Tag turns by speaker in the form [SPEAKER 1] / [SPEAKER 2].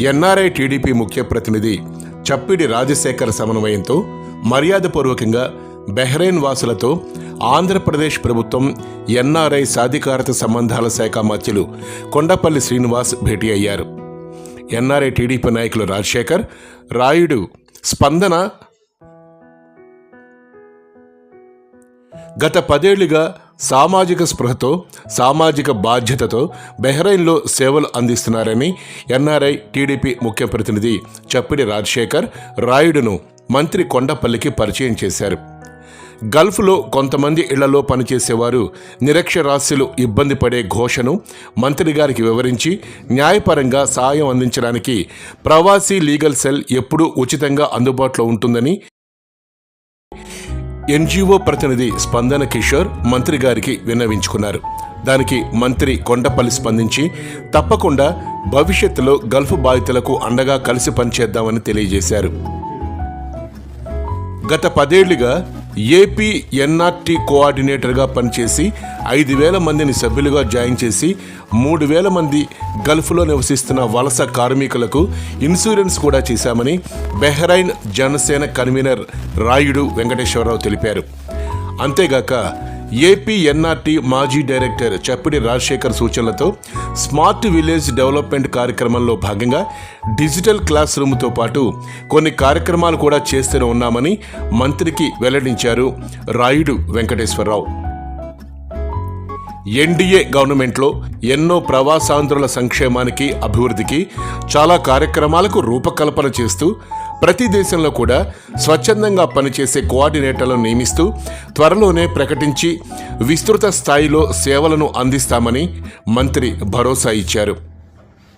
[SPEAKER 1] NRI TDP ముఖ్య ప్రతినిధి చప్పిడి రాజశేఖర్ సమన్వయంతో మర్యాదపూర్వకంగా బెహ్రెయిన్ వాసులతో ఆంధ్రప్రదేశ్ ప్రభుత్వం ఎన్ఆర్ఐ సాధికారత సంబంధాల శాఖ మధ్యలు కొండపల్లి శ్రీనివాస్ భేటీ అయ్యారు. ఎన్ఆర్ఐ టీడీపీ నాయకులు రాజశేఖర్ రాయుడు స్పందన గత పదేళ్ళుగా సామాజిక స్పృహతో సామాజిక బాధ్యతతో బెహ్రైన్లో సేవలు అందిస్తున్నారని ఎన్ఆర్ఐ టీడీపీ ముఖ్య ప్రతినిధి చప్పిడి రాజశేఖర్ రాయుడును మంత్రి కొండపల్లికి పరిచయం చేశారు. గల్ఫ్లో కొంతమంది ఇళ్ళలో పనిచేసేవారు నిరక్షరాస్యులు ఇబ్బంది పడే ఘోషను మంత్రి గారికి వివరించి న్యాయపరంగా సాయం అందించడానికి ప్రవాసీ లీగల్ సెల్ ఎప్పుడూ ఉచితంగా అందుబాటులో ఉంటుందని ఎన్జిఓ ప్రతినిధి స్పందన కిషోర్ మంత్రి గారికి విన్నవించుకున్నారు. దానికి మంత్రి కొండపల్లి స్పందించి తప్పకుండా భవిష్యత్తులో గల్ఫ్ బాధితులకు అండగా కలిసి పనిచేద్దామని తెలియజేశారు. గత పదేళ్ళుగా ఏపీ ఎన్ఆర్టీ కోఆర్డినేటర్గా పనిచేసి ఐదు వేల మందిని సభ్యులుగా జాయిన్ చేసి మూడు వేల మంది గల్ఫ్లో నివసిస్తున్న వలస కార్మికులకు ఇన్సూరెన్స్ కూడా చేశామని బెహ్రైన్ జనసేన కన్వీనర్ రాయుడు వెంకటేశ్వరరావు తెలిపారు. అంతేగాక ఏపీ ఎన్ఆర్టీ మాజీ డైరెక్టర్ చప్పిడి రాజశేఖర్ సూచనలతో స్మార్ట్ విలేజ్ డెవలప్మెంట్ కార్యక్రమంలో భాగంగా డిజిటల్ క్లాస్ రూమ్తో పాటు కొన్ని కార్యక్రమాలు కూడా చేస్తూనే ఉన్నామని మంత్రికి వెల్లడించారు రాయుడు వెంకటేశ్వరరావు. ఎన్డీఏ గవర్నమెంట్లో ఎన్నో ప్రవాసాంధ్రుల సంక్షేమానికి అభివృద్ధికి చాలా కార్యక్రమాలకు రూపకల్పన చేస్తూ ప్రతి దేశంలో కూడా స్వచ్ఛందంగా పనిచేసే కోఆర్డినేటర్లను నియమిస్తూ త్వరలోనే ప్రకటించి విస్తృత స్థాయిలో సేవలను అందిస్తామని మంత్రి భరోసా ఇచ్చారు.